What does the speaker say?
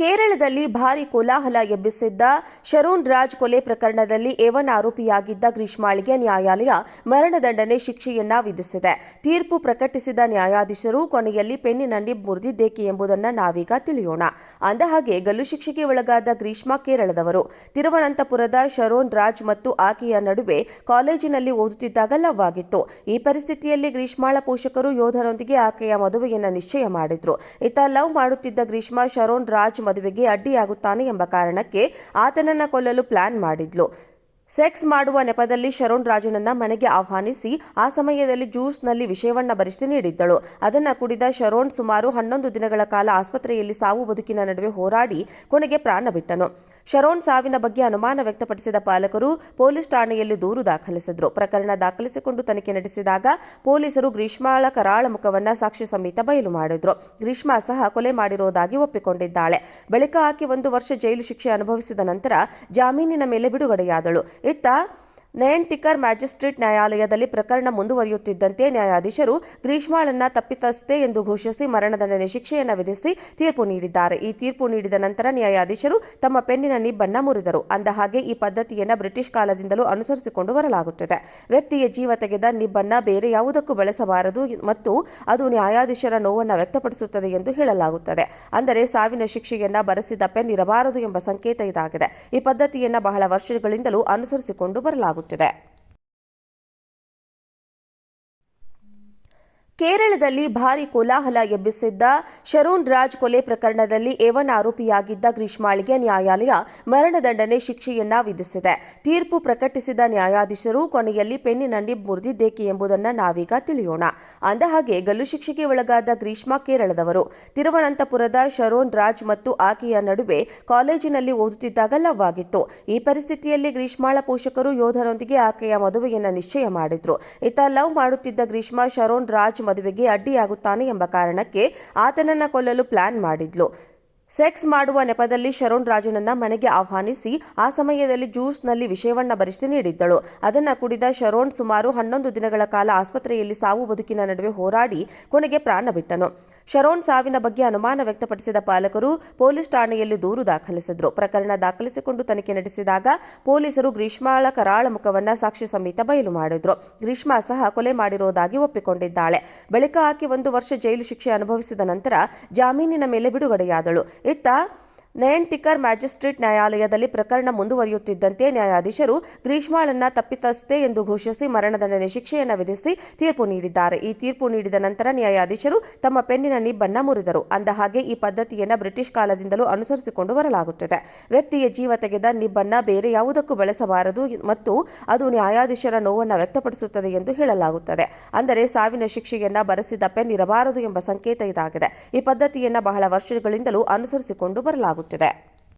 ಕೇರಳದಲ್ಲಿ ಭಾರಿ ಕೋಲಾಹಲ ಎಬ್ಬಿಸಿದ್ದ ಶರೋನ್ ರಾಜ್ ಕೊಲೆ ಪ್ರಕರಣದಲ್ಲಿ ಏವನ್ ಆರೋಪಿಯಾಗಿದ್ದ ಗ್ರೀಷ್ಮಾಳಿಗೆ ನ್ಯಾಯಾಲಯ ಮರಣದಂಡನೆ ಶಿಕ್ಷೆಯನ್ನ ವಿಧಿಸಿದೆ. ತೀರ್ಪು ಪ್ರಕಟಿಸಿದ ನ್ಯಾಯಾಧೀಶರು ಕೊನೆಯಲ್ಲಿ ಪೆನ್ನಿನ ನಿಬ್ ಮುರಿದಿದ್ದೇಕೆ ಎಂಬುದನ್ನು ನಾವೀಗ ತಿಳಿಯೋಣ. ಅಂದಹಾಗೆ ಗಲ್ಲು ಶಿಕ್ಷೆಗೆ ಒಳಗಾದ ಗ್ರೀಷ್ಮಾ ಕೇರಳದವರು. ತಿರುವನಂತಪುರದ ಶರೋನ್ ರಾಜ್ ಮತ್ತು ಆಕೆಯ ನಡುವೆ ಕಾಲೇಜಿನಲ್ಲಿ ಓದುತ್ತಿದ್ದಾಗ ಲವ್ ಆಗಿತ್ತು ಈ ಪರಿಸ್ಥಿತಿಯಲ್ಲಿ ಗ್ರೀಷ್ಮಾಳ ಪೋಷಕರು ಯೋಧನೊಂದಿಗೆ ಆಕೆಯ ಮದುವೆಯನ್ನು ನಿಶ್ಚಯ ಮಾಡಿದ್ರು. ಇತ್ತ ಲವ್ ಮಾಡುತ್ತಿದ್ದ ಗ್ರೀಷ್ಮಾ, ಶರೋನ್ ರಾಜ್ ಮದುವೆಗೆ ಅಡ್ಡಿಯಾಗುತ್ತಾನೆ ಎಂಬ ಕಾರಣಕ್ಕೆ ಆತನನ್ನ ಕೊಲ್ಲಲು ಪ್ಲಾನ್ ಮಾಡಿದ್ಲು. ಸೆಕ್ಸ್ ಮಾಡುವ ನೆಪದಲ್ಲಿ ಶರೋಣ್ ರಾಜನನ್ನ ಮನೆಗೆ ಆಹ್ವಾನಿಸಿ ಆ ಸಮಯದಲ್ಲಿ ಜ್ಯೂಸ್ನಲ್ಲಿ ವಿಷಯವನ್ನ ಬರಿಸಿ ನೀಡಿದ್ದಳು. ಅದನ್ನ ಕುಡಿದ ಶರೋಣ್ ಸುಮಾರು ಹನ್ನೊಂದು ದಿನಗಳ ಕಾಲ ಆಸ್ಪತ್ರೆಯಲ್ಲಿ ಸಾವು ಬದುಕಿನ ನಡುವೆ ಹೋರಾಡಿ ಕೊನೆಗೆ ಪ್ರಾಣ ಬಿಟ್ಟನು. ಶರೋನ್ ಸಾವಿನ ಬಗ್ಗೆ ಅನುಮಾನ ವ್ಯಕ್ತಪಡಿಸಿದ ಪಾಲಕರು ಪೊಲೀಸ್ ಠಾಣೆಯಲ್ಲಿ ದೂರು ದಾಖಲಿಸಿದ್ರು. ಪ್ರಕರಣ ದಾಖಲಿಸಿಕೊಂಡು ತನಿಖೆ ನಡೆಸಿದಾಗ ಪೊಲೀಸರು ಗ್ರೀಷ್ಮಾಳ ಕರಾಳ ಮುಖವನ್ನ ಸಾಕ್ಷಿ ಸಮೇತ ಬಯಲು ಮಾಡಿದ್ರು. ಗ್ರೀಷ್ಮಾ ಸಹ ಕೊಲೆ ಮಾಡಿರುವುದಾಗಿ ಒಪ್ಪಿಕೊಂಡಿದ್ದಾಳೆ. ಬಳಿಕ ಆಕೆ ಒಂದು ವರ್ಷ ಜೈಲು ಶಿಕ್ಷೆ ಅನುಭವಿಸಿದ ನಂತರ ಜಾಮೀನಿನ ಮೇಲೆ ಬಿಡುಗಡೆಯಾದಳು. ಇತ್ತ ನಯಂಟಿಕರ್ ಮ್ಯಾಜಿಸ್ಟ್ರೇಟ್ ನ್ಯಾಯಾಲಯದಲ್ಲಿ ಪ್ರಕರಣ ಮುಂದುವರಿಯುತ್ತಿದ್ದಂತೆ ನ್ಯಾಯಾಧೀಶರು ಗ್ರೀಷ್ಮಾಳನ್ನ ತಪ್ಪಿತಸ್ಥೆ ಎಂದು ಘೋಷಿಸಿ ಮರಣದಂಡನೆ ಶಿಕ್ಷೆಯನ್ನು ವಿಧಿಸಿ ತೀರ್ಪು ನೀಡಿದ್ದಾರೆ. ಈ ತೀರ್ಪು ನೀಡಿದ ನಂತರ ನ್ಯಾಯಾಧೀಶರು ತಮ್ಮ ಪೆನ್ನಿನ ನಿಬ್ಬಣ್ಣ ಮುರಿದರು. ಅಂದಹಾಗೆ ಈ ಪದ್ಧತಿಯನ್ನು ಬ್ರಿಟಿಷ್ ಕಾಲದಿಂದಲೂ ಅನುಸರಿಸಿಕೊಂಡು ಬರಲಾಗುತ್ತಿದೆ. ವ್ಯಕ್ತಿಯ ಜೀವ ತೆಗೆದ ನಿಬ್ಬಣ್ಣ ಬೇರೆ ಯಾವುದಕ್ಕೂ ಬಳಸಬಾರದು ಮತ್ತು ಅದು ನ್ಯಾಯಾಧೀಶರ ನೋವನ್ನು ವ್ಯಕ್ತಪಡಿಸುತ್ತದೆ ಎಂದು ಹೇಳಲಾಗುತ್ತದೆ. ಅಂದರೆ ಸಾವಿನ ಶಿಕ್ಷೆಯನ್ನ ಬರೆಸಿದ ಪೆನ್ ಇರಬಾರದು ಎಂಬ ಸಂಕೇತ ಇದಾಗಿದೆ. ಈ ಪದ್ಧತಿಯನ್ನು ಬಹಳ ವರ್ಷಗಳಿಂದಲೂ ಅನುಸರಿಸಿಕೊಂಡು ಬರಲಾಗುತ್ತಿದೆ. looked at that. ಕೇರಳದಲ್ಲಿ ಭಾರಿ ಕೋಲಾಹಲ ಎಬ್ಬಿಸಿದ್ದ ಶರೋನ್ ರಾಜ್ ಕೊಲೆ ಪ್ರಕರಣದಲ್ಲಿ ಏವನ್ ಆರೋಪಿಯಾಗಿದ್ದ ಗ್ರೀಷ್ಮಾಳಿಗೆ ನ್ಯಾಯಾಲಯ ಮರಣದಂಡನೆ ಶಿಕ್ಷೆಯನ್ನ ವಿಧಿಸಿದೆ. ತೀರ್ಪು ಪ್ರಕಟಿಸಿದ ನ್ಯಾಯಾಧೀಶರು ಕೊನೆಯಲ್ಲಿ ಪೆನ್ನಿನ ನಿಬ್ ಮುರಿದಿದ್ದೇಕೆ ಎಂಬುದನ್ನು ನಾವೀಗ ತಿಳಿಯೋಣ. ಅಂದಹಾಗೆ ಗಲ್ಲು ಶಿಕ್ಷೆಗೆ ಒಳಗಾದ ಗ್ರೀಷ್ಮಾ ಕೇರಳದವರು. ತಿರುವನಂತಪುರದ ಶರೋನ್ ರಾಜ್ ಮತ್ತು ಆಕೆಯ ನಡುವೆ ಕಾಲೇಜಿನಲ್ಲಿ ಓದುತ್ತಿದ್ದಾಗ ಲವ್ ಆಗಿತ್ತು ಈ ಪರಿಸ್ಥಿತಿಯಲ್ಲಿ ಗ್ರೀಷ್ಮಾಳ ಪೋಷಕರು ಯೋಧರೊಂದಿಗೆ ಆಕೆಯ ಮದುವೆಯನ್ನು ನಿಶ್ಚಯ ಮಾಡಿದ್ರು. ಇತ್ತ ಲವ್ ಮಾಡುತ್ತಿದ್ದ ಗ್ರೀಷ್ಮಾ, ಶರೋನ್ ರಾಜ್ ಮದುವೆಗೆ ಅಡ್ಡಿಯಾಗುತ್ತಾನೆ ಎಂಬ ಕಾರಣಕ್ಕೆ ಆತನನ್ನ ಕೊಲ್ಲಲು ಪ್ಲಾನ್ ಮಾಡಿದ್ಲು. ಸೆಕ್ಸ್ ಮಾಡುವ ನೆಪದಲ್ಲಿ ಶರೋಣ್ ರಾಜನನ್ನ ಮನೆಗೆ ಆಹ್ವಾನಿಸಿ ಆ ಸಮಯದಲ್ಲಿ ಜ್ಯೂಸ್ನಲ್ಲಿ ವಿಷಯವನ್ನ ಬರಿಸಿ ನೀಡಿದ್ದಳು. ಅದನ್ನ ಕುಡಿದ ಶರೋಣ್ ಸುಮಾರು ಹನ್ನೊಂದು ದಿನಗಳ ಕಾಲ ಆಸ್ಪತ್ರೆಯಲ್ಲಿ ಸಾವು ಬದುಕಿನ ನಡುವೆ ಹೋರಾಡಿ ಕೊನೆಗೆ ಪ್ರಾಣ ಬಿಟ್ಟನು. ಶರೋನ್ ಸಾವಿನ ಬಗ್ಗೆ ಅನುಮಾನ ವ್ಯಕ್ತಪಡಿಸಿದ ಪಾಲಕರು ಪೊಲೀಸ್ ಠಾಣೆಯಲ್ಲಿ ದೂರು ದಾಖಲಿಸಿದ್ರು. ಪ್ರಕರಣ ದಾಖಲಿಸಿಕೊಂಡು ತನಿಖೆ ನಡೆಸಿದಾಗ ಪೊಲೀಸರು ಗ್ರೀಷ್ಮಾಳ ಕರಾಳ ಮುಖವನ್ನ ಸಾಕ್ಷಿ ಸಮೇತ ಬಯಲು ಮಾಡಿದ್ರು. ಗ್ರೀಷ್ಮಾ ಸಹ ಕೊಲೆ ಮಾಡಿರುವುದಾಗಿ ಒಪ್ಪಿಕೊಂಡಿದ್ದಾಳೆ. ಬಳಿಕ ಆಕೆ ಒಂದು ವರ್ಷ ಜೈಲು ಶಿಕ್ಷೆ ಅನುಭವಿಸಿದ ನಂತರ ಜಾಮೀನಿನ ಮೇಲೆ ಬಿಡುಗಡೆಯಾದಳು. ಇತ್ತ ನಯಂಟಿಕರ್ ಮ್ಯಾಜಿಸ್ಟ್ರೇಟ್ ನ್ಯಾಯಾಲಯದಲ್ಲಿ ಪ್ರಕರಣ ಮುಂದುವರಿಯುತ್ತಿದ್ದಂತೆ ನ್ಯಾಯಾಧೀಶರು ಗ್ರೀಷ್ಮಾಳನ್ನ ತಪ್ಪಿತಸ್ಥೆ ಎಂದು ಘೋಷಿಸಿ ಮರಣದಂಡನೆ ಶಿಕ್ಷೆಯನ್ನು ವಿಧಿಸಿ ತೀರ್ಪು ನೀಡಿದ್ದಾರೆ. ಈ ತೀರ್ಪು ನೀಡಿದ ನಂತರ ನ್ಯಾಯಾಧೀಶರು ತಮ್ಮ ಪೆನ್ನಿನ ನಿಬ್ಬಣ್ಣ ಮುರಿದರು. ಅಂದಹಾಗೆ ಈ ಪದ್ಧತಿಯನ್ನು ಬ್ರಿಟಿಷ್ ಕಾಲದಿಂದಲೂ ಅನುಸರಿಸಿಕೊಂಡು ಬರಲಾಗುತ್ತಿದೆ. ವ್ಯಕ್ತಿಯ ಜೀವ ತೆಗೆದ ನಿಬ್ಬಣ್ಣ ಬೇರೆ ಯಾವುದಕ್ಕೂ ಬಳಸಬಾರದು ಮತ್ತು ಅದು ನ್ಯಾಯಾಧೀಶರ ನೋವನ್ನು ವ್ಯಕ್ತಪಡಿಸುತ್ತದೆ ಎಂದು ಹೇಳಲಾಗುತ್ತದೆ. ಅಂದರೆ ಸಾವಿನ ಶಿಕ್ಷೆಯನ್ನ ಬರೆಸಿದ ಪೆನ್ ಇರಬಾರದು ಎಂಬ ಸಂಕೇತ ಇದಾಗಿದೆ. ಈ ಪದ್ಧತಿಯನ್ನು ಬಹಳ ವರ್ಷಗಳಿಂದಲೂ ಅನುಸರಿಸಿಕೊಂಡು ಬರಲಾಗುತ್ತಿದೆ. ಆಗುತ್ತಿದೆ